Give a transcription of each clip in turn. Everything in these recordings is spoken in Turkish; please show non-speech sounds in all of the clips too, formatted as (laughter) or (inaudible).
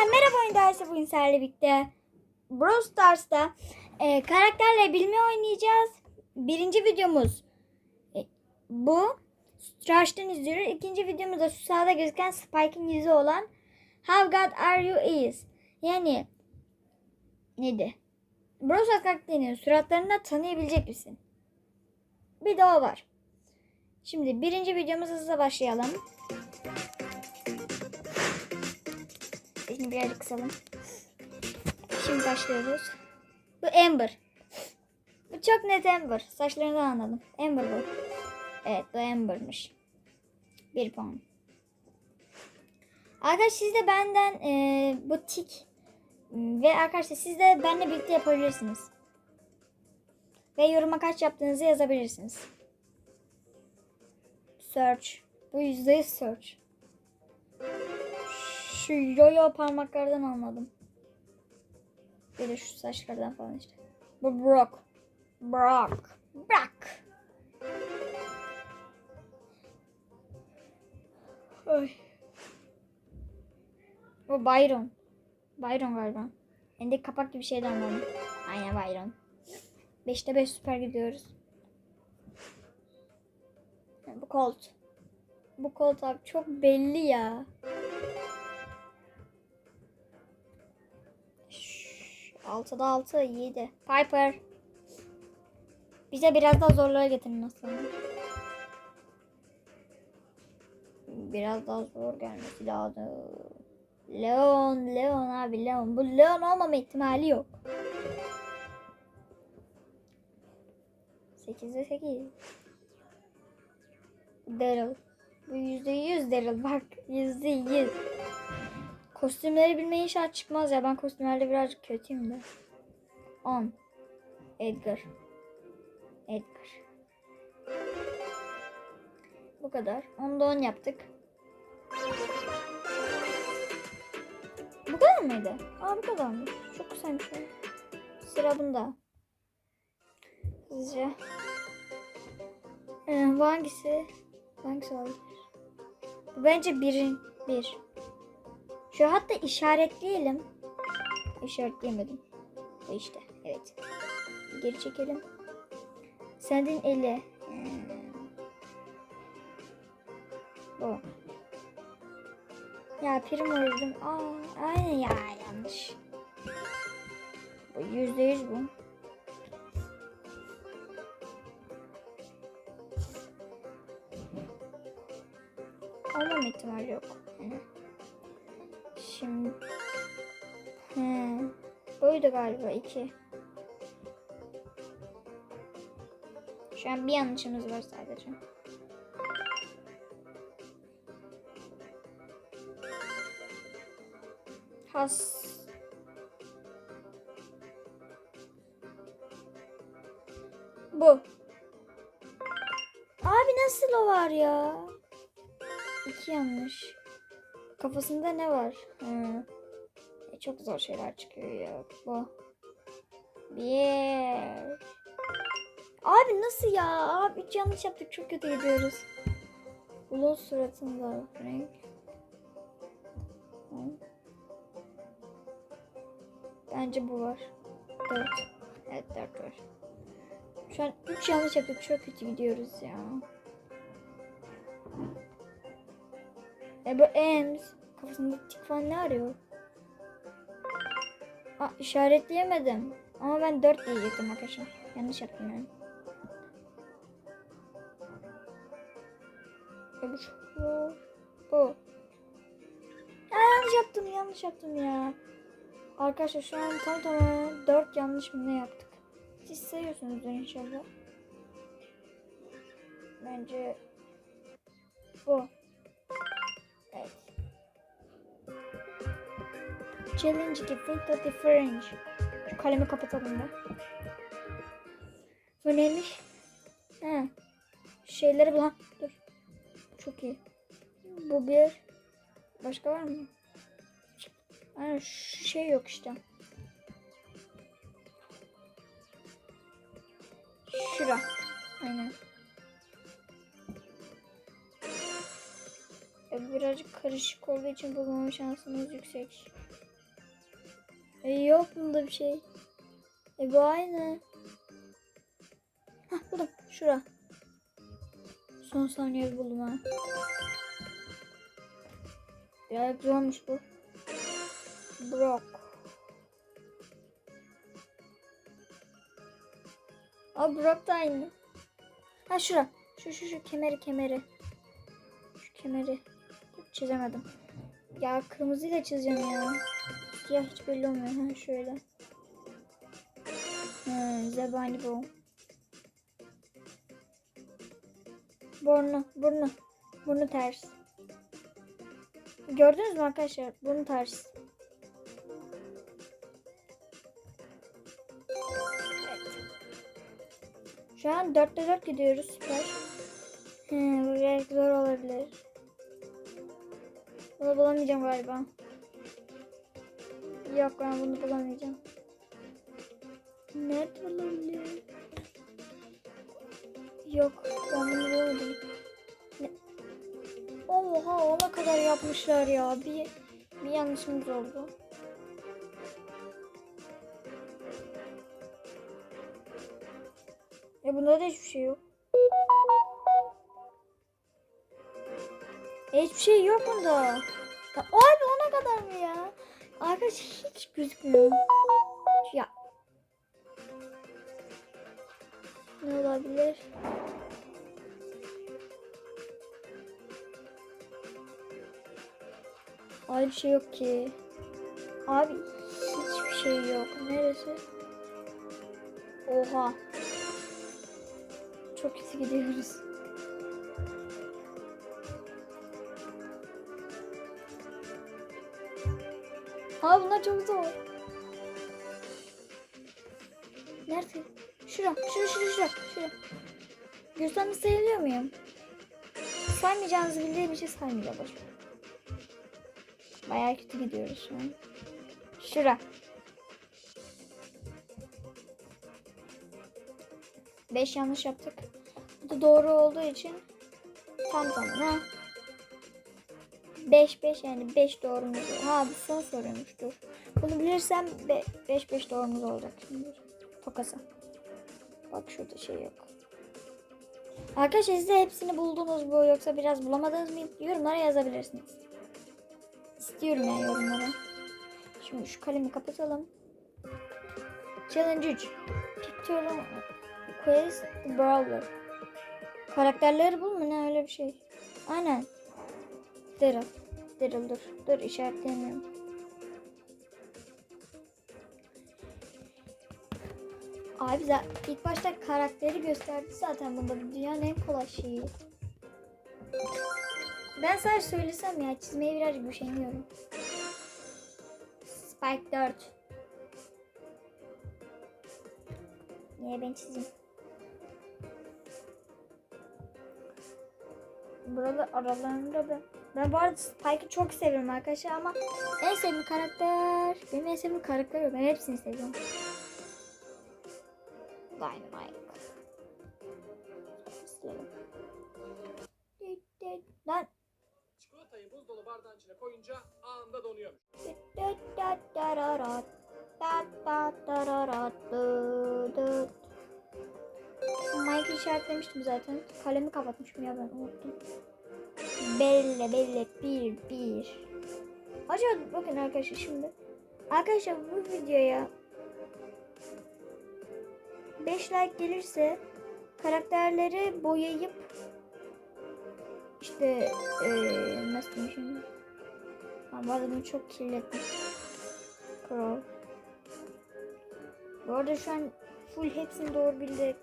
Yeniden merhaba oyun dersi bugün sizlerle birlikte Brawl Stars'ta e, karakterle bilme oynayacağız. Birinci videomuz e, bu. Rush'tan izliyoruz. İkinci videomuz da şu sağda gözüken Spike'ın yüzü olan How God Are You Is. Yani neydi? Brawl Stars karakterinin suratlarını tanıyabilecek misin? Bir de o var. Şimdi birinci videomuz hızla başlayalım. Sesini birazcık kısalım. Şimdi başlıyoruz. Bu Amber. Bu çok net Amber. Saçlarından anladım. Amber bu. Evet bu Amber'mış. Bir puan. Arkadaşlar siz de benden e, bu tik ve arkadaşlar siz de benimle birlikte yapabilirsiniz. Ve yoruma kaç yaptığınızı yazabilirsiniz. Search. Bu yüzde yüz search. Şu yoyo parmaklardan anladım. Bir de şu saçlardan falan işte. Bu Brock. Brock. Brock. Ay. Bu Byron. Byron galiba. Elindeki kapak gibi şeyden anladım. Aynen Byron. 5'te 5 süper gidiyoruz. Bu Colt. Bu Colt abi çok belli ya. Şşş, Altıda altı, yedi. Piper. Bize biraz daha zorlara getirin aslında. Biraz daha zor gelmesi lazım. Leon, Leon abi Leon. Bu Leon olmama ihtimali yok. 8'de 8. Daryl. Bu yüzde yüz Daryl bak. Yüzde yüz. Kostümleri bilmeyi inşallah çıkmaz ya. Ben kostümlerde birazcık kötüyüm de. 10. Edgar. Edgar. Bu kadar. Onu da 10 yaptık. Bu kadar mıydı? Aa bu kadarmış. Çok kısaymış. Sıra bunda. Hızlıca. Ee, bu hangisi? Hangisi olabilir? Bu bence birin. Bir. Şu hatta işaretleyelim. İşaretleyemedim. Bu işte. Evet. Geri çekelim. Sendin eli. Ee, bu. Ya prim öldüm. Aa, aynen ya yanlış. Bu yüzde yüz bu. Olmama ihtimali yok. Hı. Şimdi He. Buydu galiba iki. Şu an bir yanlışımız var sadece. Has. Bu. Abi nasıl o var ya? İki yanlış. Kafasında ne var? E, çok zor şeyler çıkıyor ya. Bu. Bir. Abi nasıl ya? Abi üç yanlış yaptık. Çok kötü gidiyoruz. Ulun suratında renk. Bence bu var. Dört. Evet dört var. Şu an üç yanlış yaptık. Çok kötü gidiyoruz ya. E bu Ems. Kafasında tik falan ne arıyor? Aa, işaretleyemedim. Ama ben 4 diyecektim arkadaşlar. Yanlış yaptım yani. E bu. Bu. Bu. Ya, yanlış yaptım yanlış yaptım ya. Arkadaşlar şu an tam tamına 4 yanlış mı ne yaptık? Siz sayıyorsunuzdur inşallah. Bence bu. Challenge defeat the difference. Şu kalemi kapatalım da. Bu neymiş? He. Şeyleri bulan. Dur. Çok iyi. Bu bir. Başka var mı? Aynen şu şey yok işte. Şura. Aynen. E, biraz birazcık karışık olduğu için bulmama şansımız yüksek. E, yok bunda bir şey. E bu aynı. Hah buldum. Şura. Son saniye buldum ha. Ya zormuş bu. Brock. Aa Brock da aynı. Ha şura. Şu şu şu kemeri kemeri. Şu kemeri. Çizemedim. Ya kırmızıyla çizeceğim ya. Siyah hiç belli olmuyor. Ha şöyle. Zebani bu. Burnu, burnu. Burnu ters. Gördünüz mü arkadaşlar? Burnu ters. Şu an 4'te 4 gidiyoruz. Süper. He, bu biraz zor olabilir. Bunu bulamayacağım galiba. Yok ben bunu bulamayacağım. Nerede olabilir? Yok ben bunu bulamadım. Oha ona kadar yapmışlar ya. Bir, bir yanlışımız oldu. E bunda da hiçbir şey yok. E, hiçbir şey yok bunda. Ya, abi ona kadar mı ya? Arkadaş hiç gözükmüyor. Ya. Ne olabilir? Ay bir şey yok ki. Abi hiçbir şey yok. Neresi? Oha. Çok kötü gidiyoruz. Abi bunlar çok zor. Nerede? Şura, şura, şura, şura, şura. Göstermiş sayılıyor muyum? Saymayacağınızı bildiğim için saymayacağım. Boş ver. Bayağı kötü gidiyoruz şu an. Şura. Beş yanlış yaptık. Bu da doğru olduğu için tam tamına 5 5 yani 5 doğrumuz. Ha bu son soruymuş dur. Bunu bilirsem 5 5 doğrumuz olacak şimdi. Tokası. Bak şurada şey yok. Arkadaşlar siz de hepsini buldunuz mu yoksa biraz bulamadınız mı yorumlara yazabilirsiniz. İstiyorum yani yorumlara. Şimdi şu kalemi kapatalım. Challenge 3. Pictorial Quest Brawler. Karakterleri bul mu ne öyle bir şey. Aynen. Daryl. Daryl dur. Dur işaretleyemiyorum. Abi zaten ilk başta karakteri gösterdi zaten bunda bu dünyanın en kolay şeyi. Ben sadece söylesem ya çizmeye birazcık üşeniyorum. Spike 4. Niye ben çizeyim? Burada aralarında ben. Ben bu arada Spike'ı çok seviyorum arkadaşlar ama en sevdiğim karakter benim en sevdiğim karakter. Ben hepsini seviyorum. Dynamite. Lan. Çikolatayı buzdolabı bardağın içine koyunca anında donuyormuş. Mike'ı işaretlemiştim zaten. Kalemi kapatmışım ya ben unuttum. Belle belle bir bir. Acaba bakın arkadaşlar şimdi. Arkadaşlar bu videoya 5 like gelirse karakterleri boyayıp işte eee nasıl diyeyim şimdi. Arada bunu çok kirlettim. Crow. Bu arada şu an full hepsini doğru bildik.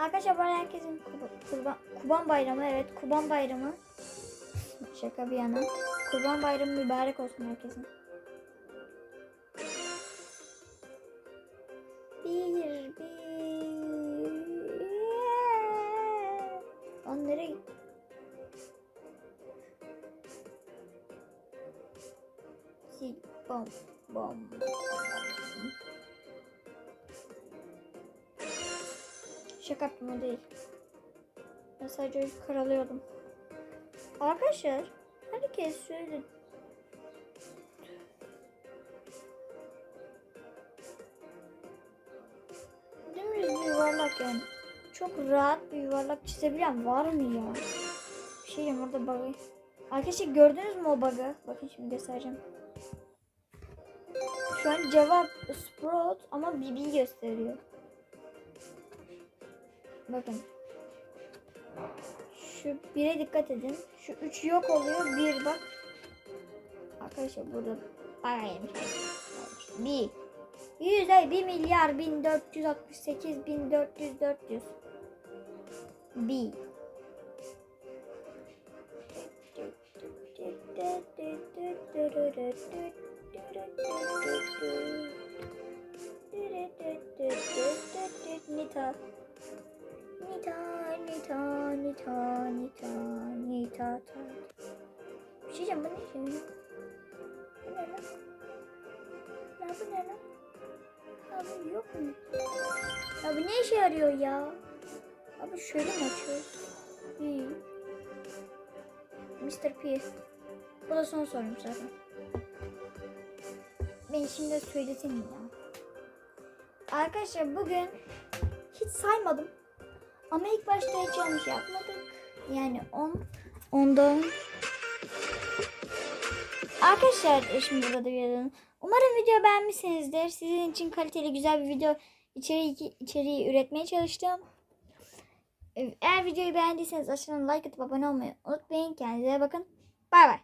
Arkadaşlar bu herkesin kurban, kurban, kurban bayramı evet kurban bayramı. (laughs) Şaka bir yana. Kurban bayramı mübarek olsun herkesin. Bir, bir. Nereye gitti? Sil, bom, bom. Şaka yaptım değil. Ben sadece karalıyordum. Arkadaşlar herkes şöyle Dümdüz bir yuvarlak yani. Çok rahat bir yuvarlak çizebilen var mı ya? Bir şey diyeyim orada bug'ı. Arkadaşlar gördünüz mü o bug'ı? Bakın şimdi göstereceğim. Şu an cevap Sprout ama BB gösteriyor. Bakın. Şu bire dikkat edin. Şu üç yok oluyor. Bir bak. Arkadaşlar burada yemiş. Bir. Yüzde bir milyar bin dört yüz altmış sekiz bin dört yüz dört yüz. Bir. Nita. Nita, Nita, Nita, Nita, Nita, ta. Bir şey diyeceğim bu ne şimdi? Bu ne lan? Ya bu ne lan? Abi yok mu? Ya ne işe yarıyor ya? Abi şöyle mi açıyoruz? İyi. Mr. P. Bu da son sorum zaten. Ben şimdi söylesin ya. Arkadaşlar bugün hiç saymadım. Ama ilk başta hiç yanlış yapmadık. Yani 10 ondan Arkadaşlar şimdi burada yazalım. Umarım video beğenmişsinizdir. Sizin için kaliteli güzel bir video içeriği, içeriği üretmeye çalıştım. Eğer videoyu beğendiyseniz aşağıdan like atıp abone olmayı unutmayın. Kendinize bakın. Bay bay.